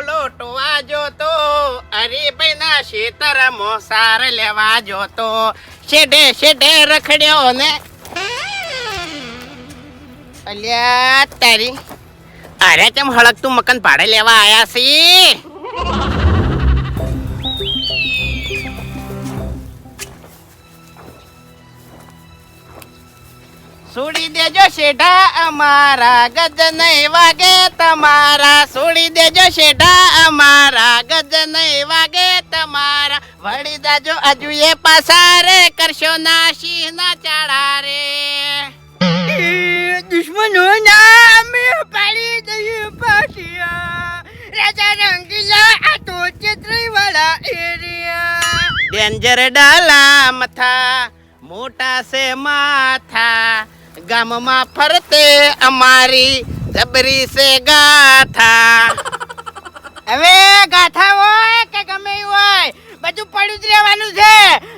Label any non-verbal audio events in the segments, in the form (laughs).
લોટવા જોતો. હરીભાઈ ના શેતર મોસાર લેવા જોતો. શેઢે શેઢે રખડ્યો ને. અલ્યા તારી. અરે કેમ હળકતું મકાન ભાડે લેવા આયા છી? છોડી દેજો શેઢા અમારા ગજ નહીં વાગે તમારા છોડી દેજો શેઢા અમારા ગજ નહીં વાગે તમારા વળી દેજો હજુ એ પાસા રે કરશો ના સિંહ ના ચાળા રે. દુશ્મનો નામ પાડી દઈએ પાટિયા રાજા રંગીલા આ તો ચેત્રી વાળા એરિયા. ડેન્જર ડાલા મથા મોટા સે માથા. ગામમાં ફરતે અમારી જબરી સે ગાથા. હવે ગાથા હોય કે ગમે હોય બધું પડ્યું જ રહેવાનું છે.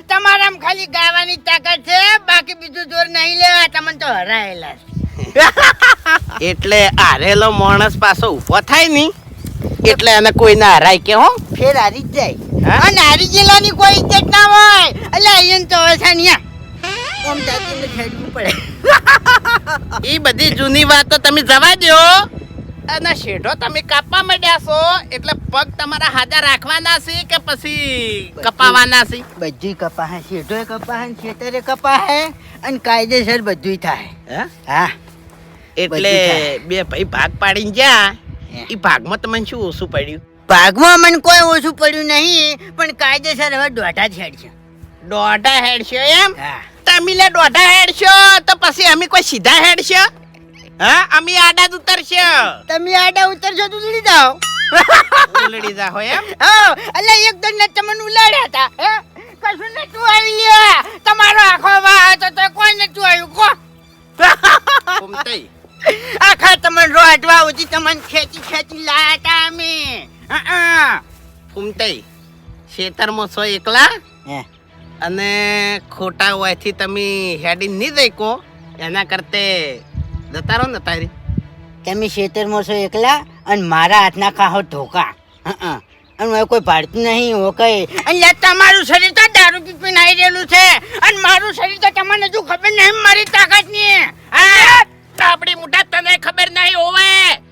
તમારામાં ખાલી ગાવાની તાકાત છે બાકી બીજું જોર નહીં લેવા તમને તો હરાયેલા એટલે હારેલો માણસ પાછો ઊભો થાય નહીં. એટલે એને કોઈ ના હરાય કે હો. ફેર હારી જ જાય? અને હારી જિલ્લાની કોઈ ઇજ્જત ના હોય. એટલે અહીંયા તો હવે છે. ઓમ દાદીને ખેડવું પડે. એ બધી જૂની વાતો તમે જવા દો. અને શેઢો તમે કાપવા માંડ્યા છો એટલે પગ તમારા હાજર રાખવાના છે કે પછી કપાવાના છે? બધી કપાહે શેઢો કપાહે ખેતરે કપાહે અને કાયદેસર બધું થાય. હે? હા. એટલે બે ભાઈ ભાગ પાડીને જ્યાં એ ભાગમાં તમને શું ઓછું પડ્યું? ભાગમાં મને કોઈ ઓછું પડ્યું નહીં પણ કાયદેસર હવે દોઢા છેડ છે. દોઢા હેડશો એમ? હા. તમે લે દોઢા હેડશો તો પછી અમે કોઈ સીધા હેડશો હા અમે આડા ઉતરશો તમે આડા ઉતરશો તો ઉડી જાઓ ઉલડી જા હોય એમ (laughs) હા એટલે એક દંડ તમને ઉલાડ્યા હતા હે? કશું તું આવી લ્યો તમારો આખો વાહ હતો તો કોઈ તું આવ્યું કો. આખા તમને રોટવા ઉધી તમને ખેંચી ખેંચી લાયા હતા અમે હા. ઘૂમતઈ. ખેતરમાં છો એકલા હે. અને ખોટા હોયથી તમે હેડી નહીં દેખો એના કરતે જતા રહો ને તારી. તમે ખેતરમાં છો એકલા અને મારા હાથના ખાહો ધોકા. અને હવે કોઈ ભાડતું નહીં, હો કઈ. અને તમારું શરીર તો દારૂ પી પીને આવી રહેલું છે. અને મારું શરીર તો તમને હજુ ખબર નહીં, મારી તાકાતની આપડી મુઠા તને ખબર નહીં હોવે.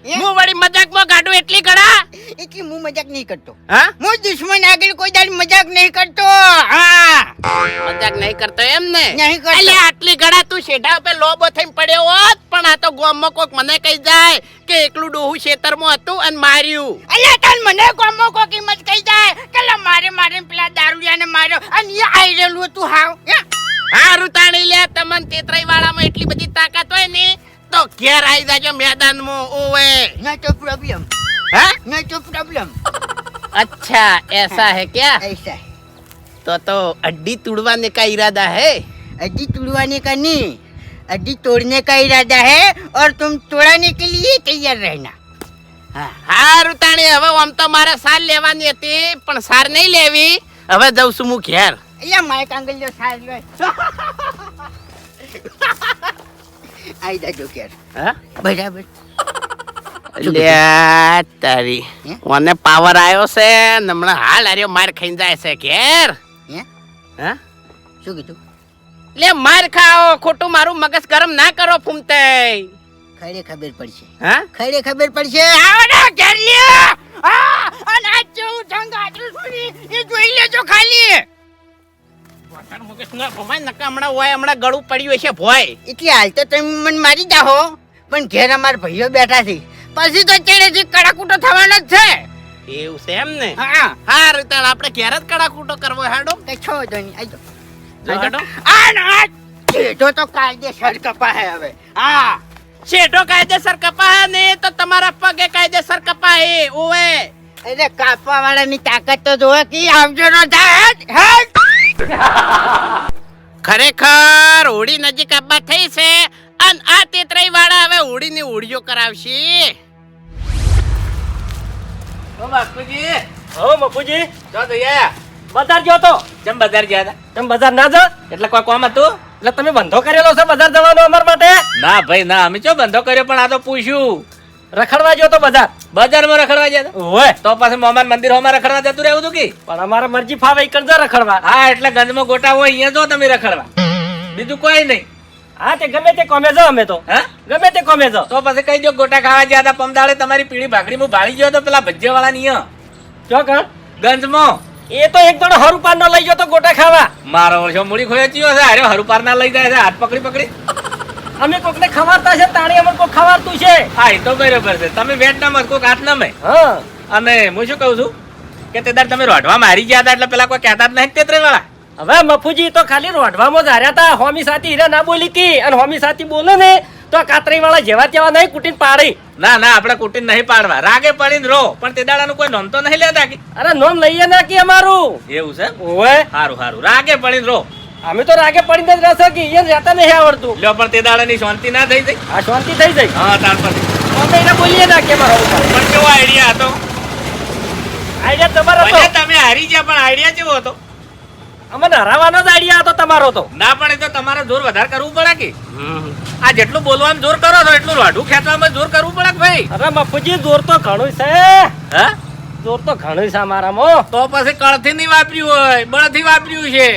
હું વળી મજાકમાં ગાડું એટલી ગળા એટલી હું મજાક નહીં કરતો. હા? હું દુશ્મન આગળ કોઈ દાડી મજાક નહીં કરતો. હા. મજાક નહીં કરતો એમ ને? નહીં કરતો. એટલે આટલી ગળા તું શેઢા ઉપર લોબો થઈને પડ્યો હોત પણ આ તો ગામમાં કોક મને કહી જાય કે એકલું ડોહું ખેતરમાં હતું અને માર્યું. અલ્યા તન મને કોમો કો જ કહી જાય કે લા મારે મારે પેલા દારૂડિયાને માર્યો અને એ આઈરેલું હતું હાવ. હા. હારું તાણી લે તમને તેતરાઈ વાળામાં એટલી બધી તાકાત હોય ને તો ઘેર આવી જાજો મેદાનમાં ઓવે ના તો પ્રોબ્લેમ હા ના તો પ્રોબ્લેમ अच्छा ऐसा है क्या ऐसा तो तो अड्डी तुड़वाने का इरादा है अड्डी तुड़वाने का नहीं अड्डी तोड़ने का इरादा है और तुम तोड़ाने के लिए तैयार रहना हाँ હારું તાણી હવે આમ તો મારે સાર લેવાની હતી પણ સાર નહીં લેવી હવે જઉં છું હું ઘેર અલ્યા માય કાંગલ્યો સાર લે (laughs) આઈ જાજો ઘેર. હા? બરાબર. લ્યા તારી. મને પાવર આવ્યો છે હમણાં હાલ આર્યો માર ખાઈને જાય છે ઘેર. હા? શું કીધું? લે માર ખાઓ ખોટું મારું મગજ ગરમ ના કરો ફૂમતે. ખડે ખબર પડશે. હા? ખડે ખબર પડશે. આવો ને ઘેર લ્યો. આ અને આ જેવું જંગ આટલું છોડી. એ જોઈ લેજો ખાલી. ગળું પડ્યું હશે ભોય એટલે હાલ તો તમે મને મારી જાહો પણ ઘેર અમારા ભાઈઓ બેઠા છે. પછી તો ચેડેથી કડાકૂટો થવાનો જ છે. એવું છે એમ ને? હા હારું તાણ આપણે ઘેર જ કડાકૂટો કરવો હેડો. છો તો આજો હેડો. આ ના જેઠો તો કાયદેસર કપાહે હવે. હા. શેઠો કાયદેસર કપાય ને તો તમારા પગે કાયદેસર કપાય ઓવે એટલે કાપવા વાળાની તાકાત તો જોવે કે આવજો નો થાય. હેડ. ખરેખર હોળી નજીક આવવા થઈ છે અને આ તેતરાઈ વાળા હવે હોળીની હોળીઓ કરાવશે. ઓ બાપુજી. હો બાપુજી. જો દયા બજાર ગયો તો? ચમ બજાર ગયા હતા? તેમ બજાર ના જા એટલે કોઈ કોમ હતું? એટલે તમે બંધો કરેલો છે બજાર જવાનો અમાર માટે? ના ભાઈ ના અમે ચો બંધો કર્યો પણ આ તો પૂછ્યું. રખડવા ગયો તો બજાર. બજારમાં રખડવા ગયા હોય તો પછી મોમાન મંદિર હોમાં રખડવા જતું રહેવું હતું કે? પણ અમારે મરજી ફાવે એ કરજો રખડવા. હા એટલે ગંજમાં ગોટા હોય અહીંયા જો તમે રખડવા. બીજું કોઈ નહીં. હા તે ગમે તે કોમે જો અમે તો. હા? ગમે તે કોમે જો. તો પછી કઈ દો ગોટા ખાવા ગયા હતા પમદાળે તમારી પીળી ભાખડી હું ભાળી ગયો તો પેલા ભજ્જે વાળા ની ચો કર. ગંજમાં એ તો એક જણ હરુપાર નો લઈ ગયો તો ગોટા ખાવા. મારો વર્ષો મૂડી ખોયો ચિયો છે અરે હરુપાર ના લઈ જાય છે હાથ પકડી પકડી. અમે કોકને ખવારતા છે તાણી અમે કોઈ ખવાડતું છે. હા એ તો બરોબર છે. તમે વેટ કોક હાથ હા. અને હું શું કહું છું? કે તે દાડ તમે રોઢવા મારી ગયા હતા એટલે પેલા કોઈ કહેતા જ નહીં તેત્રે વાળા હવે મફુજી તો ખાલી રોઢવામાં જ હાર્યા હતા. હોમી સાથી હીરા ના બોલી કી અને હોમી સાથી બોલે ને તો કાતરી વાળા જેવા તેવા નહીં કુટીન પાડી. ના ના આપણે કુટીન નહીં પાડવા. રાગે પડીને રો. પણ તે દાડાનું કોઈ નોમ તો નહીં લેતા કે? અરે નોમ લઈએ ના કે અમારું? એવું છે? ઓય સારું સારું રાગે પડીને રો. અમે તો રાગે પડીને જ રહેશે કે ઈયન રહેતા નહીં આવડતું. લ્યો પણ તે દાડાની શાંતિ ના થઈ જઈ આ શાંતિ થઈ જઈ હા તાર પર. અમે એને બોલીએ ના કે મારો પણ કેવો આઈડિયા હતો? આઈડિયા તમારો હતો. તો તમે હારી ગયા પણ આઈડિયા કેવો હતો? અમને હરાવવાનો જ આઈડિયા હતો તમારો તો. ના પણ એ તો તમારે જોર વધારે કરવું પડે કે? આ જેટલું બોલવાનું જોર કરો છો એટલું રોઢું ખેંચવામાં જોર કરવું પડે કે ભાઈ? અરે મફુજી જોર તો ઘણું છે. હા? જોર તો ઘણું છે અમારામાં. તો પછી કળથી નહીં વાપર્યું હોય બળથી વાપર્યું છે.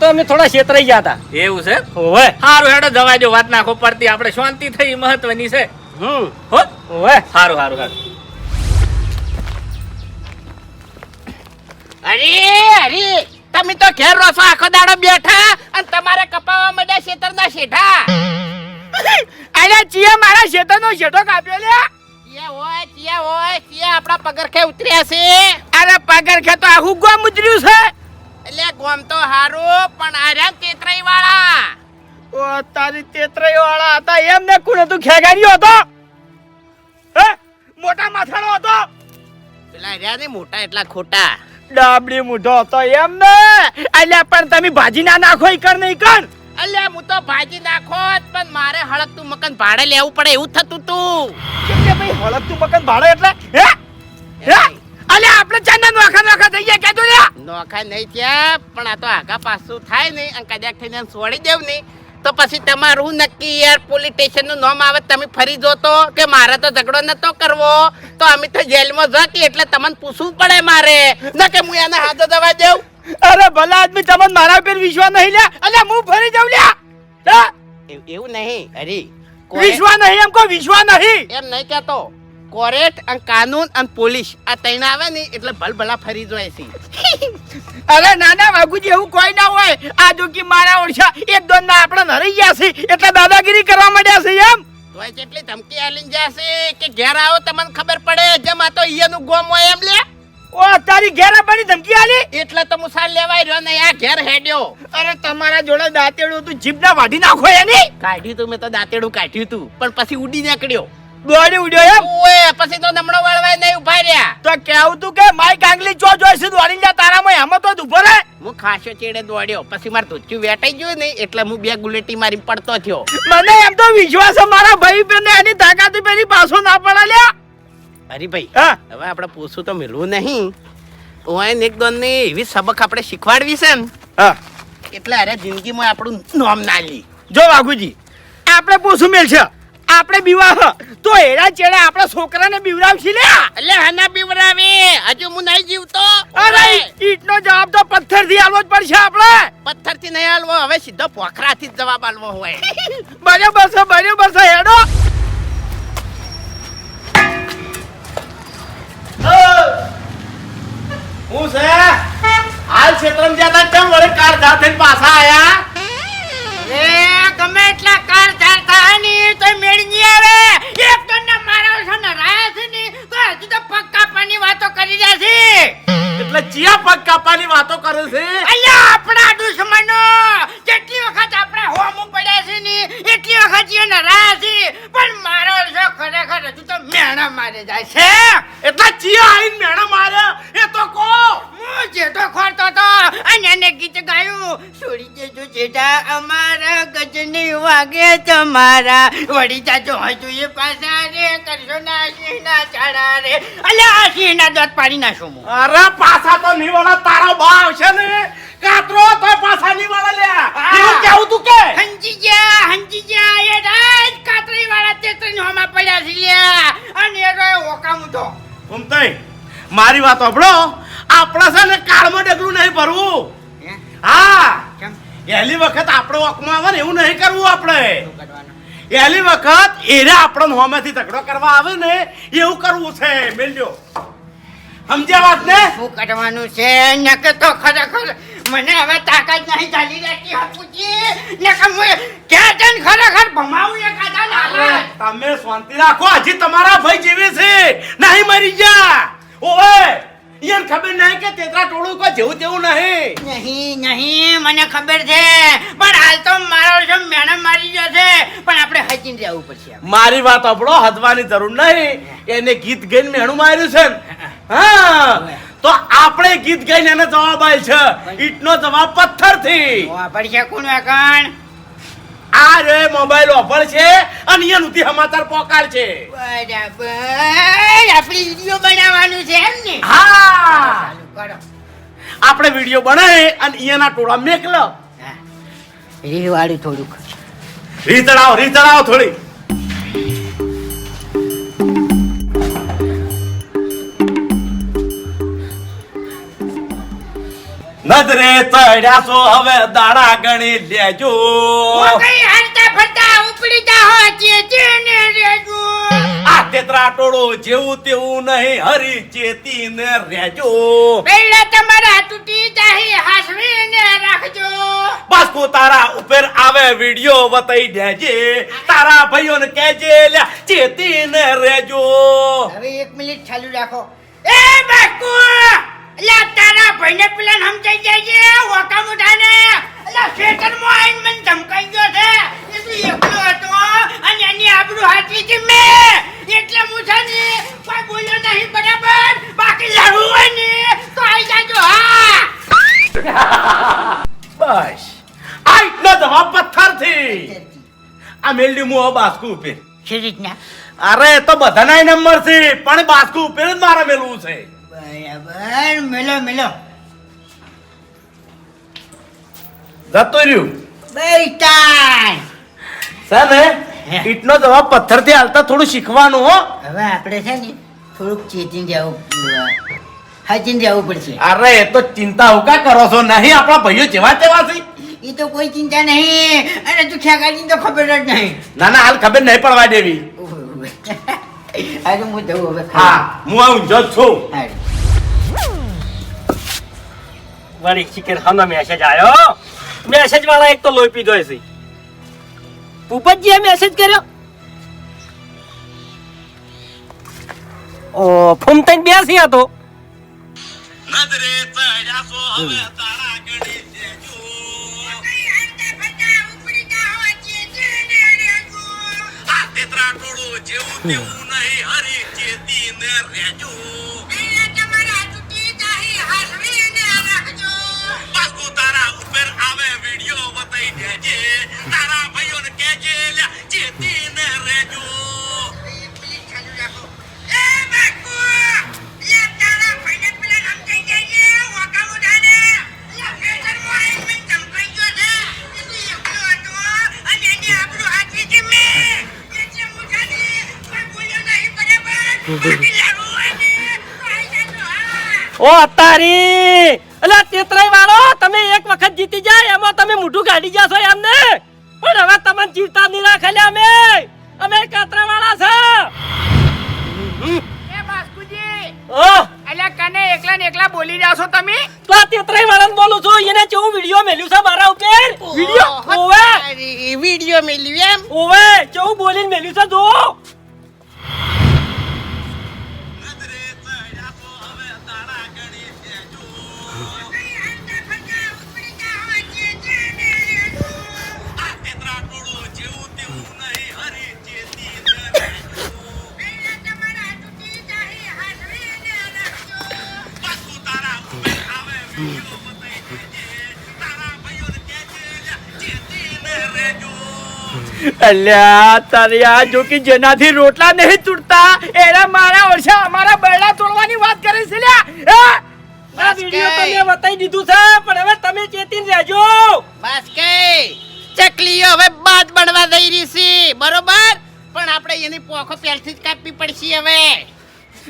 તો અમે થોડા છેતરાઈ ગયા હતા. એવું છે? ઓવે સારું હેડો જવા જો વાત નાખો પડતી આપણે શાંતિ થઈ મહત્વની છે. હમ. હો? ઓવે સારું સારું સારું અરે અરે તમે તો ઘેર રોસો આખો દાડો બેઠા અને તમારે કપાવા માંડ્યા શેતરના શેઠા. અરે ચિયા મારા શેતરનો શેઠો કાપ્યો લે ચિયા હોય ચિયા હોય ચિયા આપણા પગરખે ઉતર્યા છે. અરે પગરખે તો આખું ગોમ ઉતર્યું છે. એટલે ગોમ તો હારું પણ આર્યા તેતરાઈ વાળા ઓ તારી તેત્રય વાળા હતા એમ ને કોણ હતું ખેગારીઓ હતો? હે? મોટા માથાનો હતો? પેલા આર્યા ને મોટા એટલા ખોટા. ડાબડી મૂઢો હતો એમ ને અલ્યા પણ તમે ભાજી ના નાખો ઈકર ને કર. અલ્યા હું તો ભાજી નાખો પણ મારે હળકતું મકાન ભાડે લેવું પડે એવું થતું તું. કેમ કે ભાઈ હળકતું મકાન ભાડે એટલે? હે? હે? અલ્યા આપણે ચંદન નોખા નોખા થઈ ગયા કેતો લ્યા નોખા નહીં ત્યાં પણ આ તો આગા પાછું થાય નહીં અને કદાચ થઈને છોડી દેવ નહીં. તો પછી તમારું નક્કી યાર પોલીસ સ્ટેશનનું નામ આવે તમે ફરી જો તો કે મારે તો ઝઘડો નતો કરવો? તો અમે તો જેલમાં જતી એટલે તમને પૂછવું પડે મારે. ન કે હું એને હાથો દવા દેવ અરે ભલા આદમી તમને મારા પર વિશ્વાસ નહીં લ્યા. અલ્યા હું ફરી જાઉં લ્યા. એવું નહીં અરે વિશ્વાસ નહીં એમ કો વિશ્વાસ નહીં. એમ નહીં કહેતો. કોરેટ અને કાનૂન અને પોલીસ. આ ત્રણ આવે ને એટલે ભલભલા ફરી જાય છે. (laughs) અરે નાના બાગુજી એવું કોઈ ના હોય. આ જોકી મારા ઓળખા. એક દોન ના આપણે હરી ગયા છે. એટલે દાદાગીરી કરવા માંડ્યા છે એમ? તોય કેટલી ધમકી આલીને જશે કે ઘેર આવો તમને ખબર પડે. જેમ આ તો ઈયાનું ગોમ હોય એમ લે. ઓ તારી ઘેરા પાણી ધમકી આલી? એટલે તો મુસાલ લેવાય રહ્યો ને આ ઘેર હેડ્યો. અરે તમારા જોડે દાંતેડું તું જીભના વાઢી નાખો એની. કાઢ્યું તું મેં તો દાંતેડું કાઢ્યું તું. પણ પછી ઉડી નીકળ્યો. દોડી ઉડ્યો એમ? ઓએ પછી તો નમણો વળવાય નહીં ઊભા રહ્યા. તો કેવું તું કે માય કાંગલી ચો જોઈ છે દોડી જા તારામાં હમ તો ઊભો રહે. હું ખાસો ચેડે દોડ્યો પછી મારું ધોચ્યું વેટાઈ ગયું નહીં એટલે હું બે ગુલેટી મારી પડતો થયો. મને એમ તો વિશ્વાસ છે મારા ભાઈ ને એની તાકાત પેલી પાછો ના પડે લ્યા અરે ભાઈ હવે આપણે પૂછું તો મેળવું નહીં. ઓય એક દોન ને એવી સબક આપણે શીખવાડવી છે ને હા. એટલે અરે જિંદગીમાં આપણું નામ ના લી. જો વાઘુજી આપણે પૂછું મેલ છે. આપણે બીવાહ તો એડા ચેડા આપણા છોકરાને બીવરાવશી લે એટલે હના બીવરાવી હજુ હું નહીં જીવતો? અરે ઈટનો જવાબ તો પથ્થરથી આલવો જ પડશે આપણે. પથ્થરથી નહીં આલવો હવે સીધો પોખરાથી જ જવાબ આલવો હોય. (laughs) બરાબર છે બરાબર છે હેડો. હું છે? હાલ ક્ષેત્રમ જ્યાં તા કેમ વળે કાર ધાર થઈને પાછા આયા. એ ગમે એટલા કાર ધાર થાયની તો મેળની આવે. એક તો ને મારા છે ને રાયા છે ની તો હજુ તો પગ કાપવાની વાતો કરી રહ્યા છે. એટલે ચિયા પગ કાપવાની વાતો કરે છે? અલ્યા આપણા દુશ્મનો! જેટલી વખત આપણે હોમ પડ્યા છે ને એટલી વખત એને રાયા છે. પણ મારો છે ખરેખર હજુ તો મેણા મારે જાય છે. એટલે ચિયા આવીને મેણા મારે? એ તો કો જેઠો ખોરતો તો. અને એને ગીત ગાયું. છોડી દેજો જેઠા અમારા ગજની વાગે તમારા. વળી જાજો હજુ એ પાછા રે કરશો ના સિંહના ચાડા રે. અલે આ સિંહના દોત પાડી નાખો હું. અરે પાછા તો નિવાળા તારા બા આવશે ને. કાતરો તો પાછા નિવાળા લે. એવું કેવું તું કે? હંજી જા હંજી જા એ રાજ કાતરી વાળા તેતરી હોમાં પડ્યા છે લે અને એ રોય ઓકામું તો. ઘૂમતાઈ મારી વાત સાંભળો. આપણા ભરવું હે? એલી વખત આપણો ઓકમાં આવે ને એવું નહીં કરવું આપણે. એલી વખત એને આપણો હોમેથી તકડો કરવા આવે ને એવું કરવું છે. મેલ્યો સમજ્યા વાત ને? શું કરવાનું છે? નકે તો ખરેખર મને હવે તાકાત નહીં ચાલી રહેતી હપુજી નકે હું ક્યાં જઈને ખરેખર ભમાવું એક આધા ના તમે શાંતિ રાખો. હજી તમારા ભાઈ જીવે છે. નહીં મરી ગયા. ઓએ ઈયન ખબર નહીં કે તેતરા ટોળું કોઈ જેવું તેવું નહીં. નહીં નહીં મને ખબર છે. પણ હાલ તો મારો છે મેણે મારી જશે પણ આપણે હજીને રહેવું પડશે મારી વાત આપણો હદવાની જરૂર નહીં. એને ગીત ગાઈને મેણું માર્યું છે હા. તો આપણે ગીત ગાઈને એને જવાબ આલ છે. ઈટનો જવાબ પથ્થરથી. પડશે કોણ કણ આ રે મોબાઈલ ઓફર છે અને અહીંયા નુતી સમાચાર પોકાર છે. બરાબર. આપણે વીડિયો બનાવવાનું છે એમ ને? હા. કરો. આપણે વીડિયો બનાવે અને અહીંયાના ટોળા મેકલો. રીવાળું થોડુંક. રીતળાવ રીતળાવ થોડી. નજરે ચડ્યા છો હવે દાડા ગણી લેજો. કઈ હાલતા ફરતા ઉપડી જા હો ચેતીને રેજો. આ તેતરા ટોળો જેવું તેવું નહીં હરી ચેતીને રહેજો પહેલા તમારા તૂટી જાહી હાસવીને રાખજો. બાસ્કો તારા ઉપર આવે વિડિયો વતાઈ દેજે. તારા ભાઈઓને કહેજે લ્યા ચેતીને રેજો. હવે એક મિનિટ ચાલુ રાખો. એ બાકુ અલ્યા તારા ભાઈને પેલા સમજાઈ જાય છે ઓકા મુઠાને. એટલે ખેતરમાં આવીને મને ધમકાઈ ગયો છે. એ તું એકલો હતો અને એની આબરૂ હાચવી હતી મેં. એટલે હું છે ને કોઈ બોલ્યો નહીં બરાબર? બાકી લડવું હોય ને તો આવી જાજો હા. બસ. આ એટલો જવાબ પથ્થરથી. આ મેલડી મુ બાસ્કુ ઉપર રીતના? અરે તો બધાના નંબર છે પણ બાસ્કુ ઉપર જ મારે મેલવું છે. બરાબર. મેલો મેલો. જતો રહ્યું. બેટા હે. ઈટનો જવાબ પથ્થરથી હાલતા થોડું શીખવાનું હો. હવે આપણે છે ને થોડુંક ચેતીને જવું હાચીને જવું પડશે. અરે એ તો ચિંતા હું કા કરો છો? નહીં આપણા ભાઈઓ જેવા તેવા છે. એ તો કોઈ ચિંતા નહીં. અને તું ખ્યાકાની તો ખબર જ નહીં. ના ના હાલ ખબર નહીં પડવા દેવી. આજે (laughs) હું જવું હવે હા હું આવું જ છું. વળી ચિકન હમણાં મેસેજ આવ્યો મેસેજ વાળા એક તો લોહી પીધો છે ભૂપતજીએ મેસેજ કર્યો ઓ ફૂમતાઈને બેસી હતો નજરે ચડ્યા સો હવે તારા ગણી દેજો આ તેતરા ટોળું જેવું તેવું નહીં હરી ચેતીને રહેજો આવે વિડિયો બતાઈ દેજે. તારા ભાઈઓને કહેજે લ્યા ચેતીને રહેજો. ઓ તારી અલા તેતરાઈ વાળો તમે એક વખત જીતી જાય એમાં તમે મોઢું કાઢી જશો એમને. પણ હવે તમને જીવતા નહીં રાખેલા અમે. અમે કાતરા વાળા છે. એ બાસ્કુજી અલ્યા કને એકલા ને એકલા બોલી રહ્યા છો તમે? તો આ તેતરાઈ વાળાને બોલું છું એને કેવું વીડિયો મેલ્યું છે મારા ઉપર? વિડિયો? ઓવે. વીડિયો મેલ્યું એમ? ઓવે કેવું બોલીને મેલ્યું છે જો અલ્યા જો કે જેનાથી રોટલા નહીં તૂટતા એના મારા ઓછા અમારા બરડા તોડવાની વાત કરે છે હવે તમે ચેતીને રહેજો. રહી છે બરોબર? પણ આપણે એની પોખો પહેલથી જ કાપવી પડશે હવે.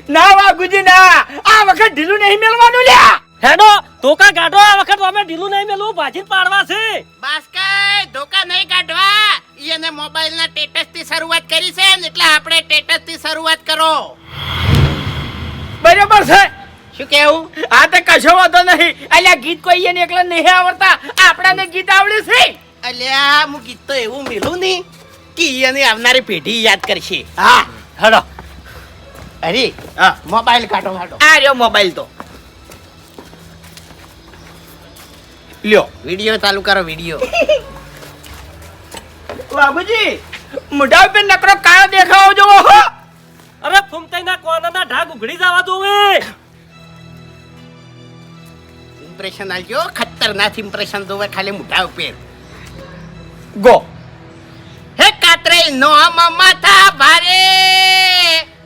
ના વાગુજી ના. આ વખત ઢીલું નહીં મેળવાનું લ્યા. હેડો તો કા વખત અમે ઢીલું નહીં મેલવું ભાજી પાડવા છે. બસ એને મોબાઈલ ના સ્ટેટસથી શરૂઆત કરી છે ને એટલે આપણે સ્ટેટસથી શરૂઆત કરો. બરાબર છે. શું કેવું? આ તો કશો વાંધો નહીં. અલ્યા ગીત કોઈ એને એકલા નહીં આવડતા. આપણાને ગીત આવડે છે. અલ્યા હું ગીત તો એવું મિલું નહીં કે એને આવનારી પેઢી યાદ કરશે. હા. હડો અરે હા. મોબાઈલ કાઢો કાઢો આ રહ્યો મોબાઈલ તો. લ્યો. વિડિયો ચાલુ કરો વિડિયો. (laughs) બાબુજી મોઢા ઉપર નકરો કાયો દેખાવો જોવો હો. અરે ફૂમતાઈના કોનાના ઢાક ઉઘડી જવા દોવે ઇમ્પ્રેશન આલજો ખતરનાક ઇમ્પ્રેશન દોવે ખાલી મોઢા ઉપર. ગો. હે કાતરે નો માથા ભારે.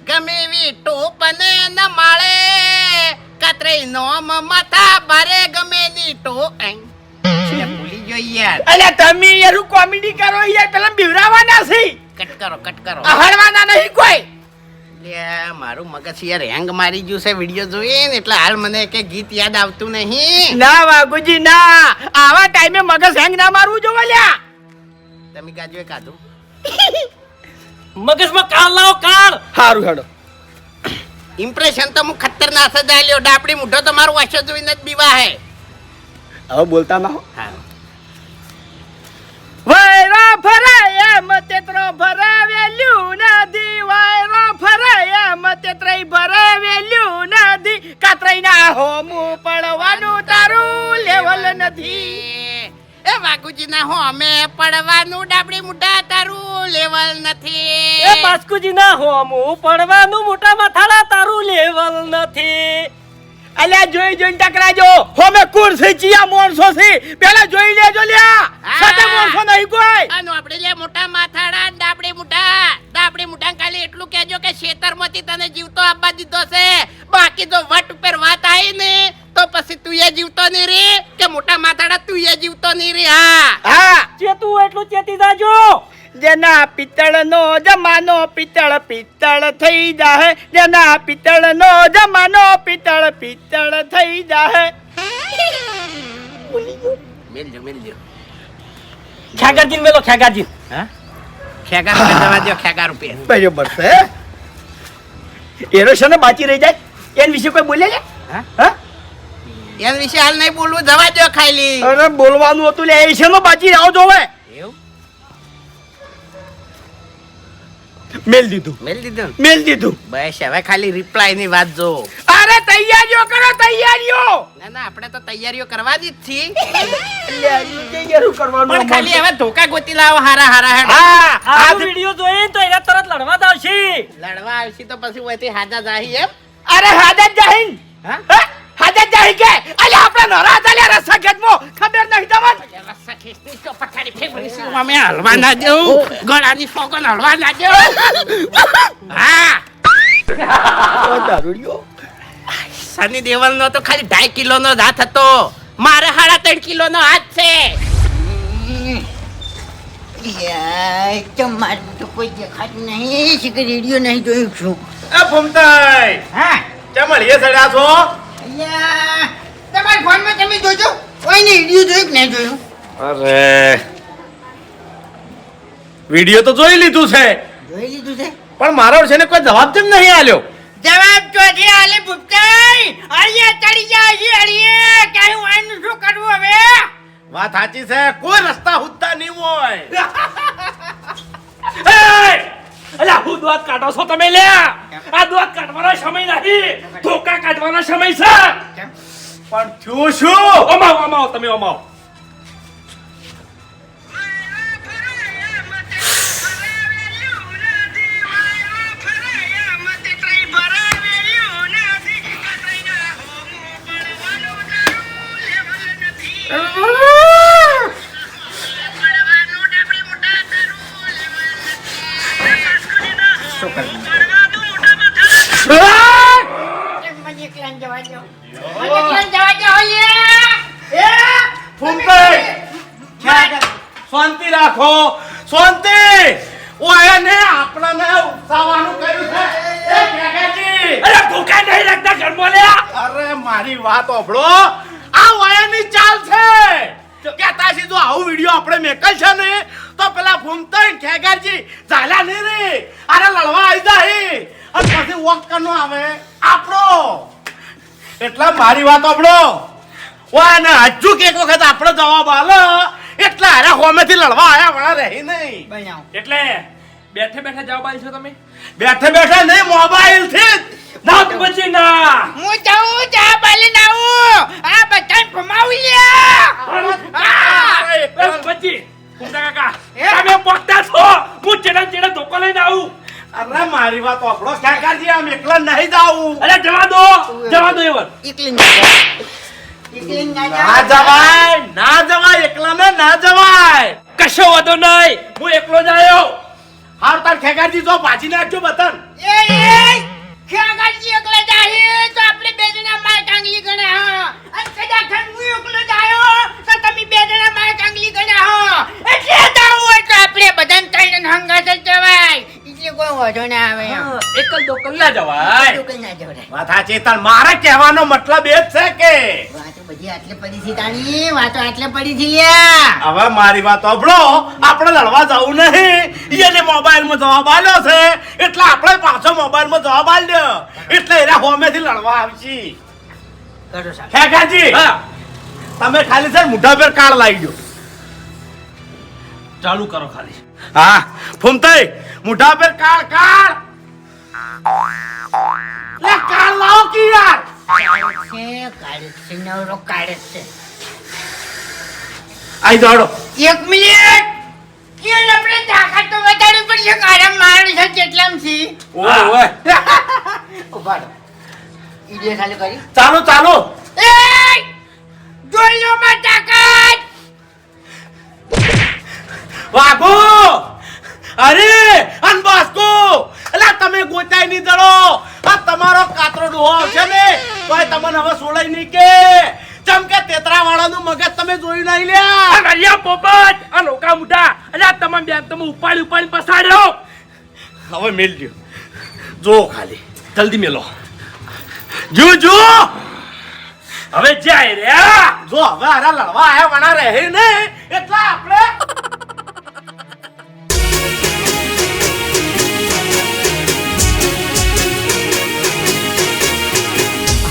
ગમે એવી ટોપને ન માળે. કાતરે નો માથા ભારે ગમે ની ટો ગયો યાર અલ્યા તમે યાર કોમેડી કરો યાર પેલા બીવરાવાના છે. કટ કરો કટ કરો. હળવાના નહીં કોઈ. લે મારું મગજ યાર હેંગ મારી ગયું છે વિડિયો જોઈએ ને એટલે હાલ મને કે ગીત યાદ આવતું નહીં. ના વાઘુજી ના. આવા ટાઈમે મગજ હેંગ ના મારવું જોવે લ્યા તમે ગાજુ કાધું મગજમાં કાળ લાવો કાળ. હારું હેડો ઇમ્પ્રેશન તો હું ખતરનાક જ આલ્યો. ડાપડી મુઢો તો મારું વાસો જોઈને જ બીવા હે હવે બોલતા ના હો. એમ નથી વાયરો ફરાય એમ તેત્રય ભરાવેલ્યું નથી કાતરાઈના હોમું પડવાનું તારું લેવલ નથી. એ વાઘુજી ના હોમે પડવાનું ડાબડી મુઢા તારું લેવલ નથી. એ બાસ્કુજી ના હોમું પડવાનું મોટા મથાળા તારું લેવલ નથી. અલ્યા જોઈ જોઈને ટકરાજો. હોમે કુણ છે ચિયા મોણસો છે. પેલા જોઈ લેજો લ્યા. સાતે મોણસો નહીં કોઈ. આનો આપણે લે મોટા માથાડા ને ડાબડી મુઢા. ડાબડી મુઢા ખાલી એટલું કહેજો કે શેતરમાંથી તને જીવતો આપવા દીધો છે. બાકી તો વટ ઉપર વાત આવી ને. તો પછી તું એ જીવતો નહીં રે? કે મોટા માથાડા તું એ જીવતો નહીં રે? હા. હા. ચેતું એટલું ચેતી જાજો. જેના પિત્તળનો જમાનો પિત્તળ પિત્તળ થઈ જાહે. જેના પિત્તળનો જમાનો પિત્તળ પિત્તળ થઈ જાહે. મેલજો મેલજો ખ્યાગારજી મેલો ખ્યાગારજી હા? ખેગાર જવા દો ખેગાર રૂપિયા. બરોબર છે. એરો છે ને બાચી રહી જાય? એન વિશે કોઈ બોલે છે હા? હા? એના વિશે હાલ નહીં બોલવું જવા દો ખાલી. અરે બોલવાનું હતું લે એ છે નો બાજી રાવ જોવે એવું? મેલ દીધું. મેલ દીધું? મેલ દીધું. બસ હવે ખાલી રિપ્લાયની વાત જો. અરે તૈયારીઓ કરો તૈયારીઓ. ના ના આપણે તો તૈયારીઓ કરવા જ છી તૈયારીઓ કરવાનું પણ ખાલી હવે ધોકા ગોતી લાવો હારા હારા હેડ હા આ વિડિયો જોઈએ તો એના તરત લડવા જ આવશે. લડવા આવશે તો પછી ઓયથી હાજા જાહી એમ. અરે હાજા જાહી. હા? હા? હાજર કે? અલે આપણે નરા હતા રસ્સા ખેતમો. ખબર નહીં તમને? રસ્સા ખેંચની તો પથારી ફેંકવાની છે. અમે હલવા ના દેવું ગળાની ફોગન હલવા ના દેવું હા. દારૂડિયો સની દેવલ નો તો ખાલી ઢાઈ કિલો નો હાથ હતો. મારે સાડા ત્રણ કિલો નો હાથ છે. યાર તો કોઈ દેખાતું નહીં. કે રેડિયો નહીં જોયું છું. એ હા? ચમળીએ સડ્યા છો? અલ્યા તમારા ફોનમાં તમે જોજો. કોઈને રેડિયો જોયું કે નહીં જોયું? અરે. વિડિયો તો જોઈ લીધું છે. જોઈ લીધું છે? પણ મારો છે ને કોઈ જવાબ કેમ નહીં આલ્યો. જવાબ ચોથી આલે ભૂપતાઈ અળિયા ચડી જાય છે અળિયે. શું કરવું હવે? વાત સાચી છે કોઈ રસ્તા હુદ્દા નહીં હોય. (laughs) અલા હું દોત કાઢો છો તમે લે. આ દોત કાઢવાનો સમય નહીં ધોકા કાઢવાનો સમય છે. પણ થયું શું? ઓમાવ અમાવ તમે ઓમાવ. છે ને તો પેલા ફૂમતા ખેગારજી ચાલ્યા નહીં રે અરે લડવા આવી જાય અને પછી વોક કરનો આવે આપણો એટલે મારી વાત આપણો ઓય ને હજુ કે એક વખત આપણો જવાબ આલો એટલે અરે હોમેથી લડવા આયા વળા રહી નહીં એટલે બેઠે બેઠે જવાબ આલશો તમે બેઠે બેઠે નહીં મોબાઈલથી ના બચી ના હું જાઉં ચા બાલીને આવું આ બધાને ફમાવી લે એ પછી કાકા તમે પોકતા છો. હું ચેડા ચેડા ધોકો લઈને આવું. અરે મારી વાત ઓભળો ખેગારજી આમ એકલા નહીં જાવું અરે જવા દો. જવા દો એવર. એકલી ના. જવાય ના જવાય એકલા ને ના જવાય. કશો વાંધો નહીં. હું એકલો જ આવ્યો હાર તાર ખેગારજી જો ભાજી નાખજો બતન એ, એ, ખેગારજી એકલા જાહી તો જણા માર કાંગલી ગણે હા. અને કદાચ હું એકલો જાયો તો તમે બે જણા માર કાંગલી ગણે હો. એટલે જાવું હોય તો આપણે બધાને ત્રણ હંગાત જવાય. એટલે કોઈ વાંધો ના આવે એકલ દોકલ ના જવાય. એવું ના જવરાય. વાત સાચી તાર મારા કહેવાનો મતલબ એ જ છે કે વાતો બધી આટલે પડી છે તાણી વાતો આટલે પડી છે લ્યા. હવે મારી વાત ઓભળો આપણે લડવા જવું નહીં. એને મોબાઈલમાં જવાબ આલ્યો છે. એટલે આપણે પાછો મોબાઈલમાં જવાબ આલ્યો એટલે એના હોમેથી લડવા આવશી. કરો સાહેબ. ખેગારજી તમે ખાલી સર મુઢા પર કાળ લાવી દો ચાલુ કરો ખાલી. હા ફૂમતાઈ મુઢા પર કાળ કાળ. લે કાળ લાવો કી યાર? છે કાઢે છે નવરો આઈ દોડો. એક મિનિટ. કેમ આપણે તાકાત તો વધારવી પડશે? કારણ માણસ છે કેટલામ છે? ઓય ઓય. ઊભા રહો. ઈડિયો ચાલુ કરી. ચાલો ચાલો. એ જોઈ લો માં તાકાત. વાઘો! અરે અન બાસ્કો એટલે તમે ગોચાઈ નહીં દડો આ તમારો કાતરો ડોહો આવશે ને તોય તમને હવે સોળાઈ નહીં કે. ચમ કે તેતરા વાળાનું મગજ તમે જોયું નહીં લ્યા. આ નલિયા પોપટ આ લોકા મુઢા. અરે તમે બેન તમે ઉપાડી ઉપાડી પસાડ્યો. હવે મેલજો જો ખાલી. જલ્દી મેલો. જો જો હવે જાય રે. જો હવે આરા લડવા આયા વણા રહે ને એટલે આપણે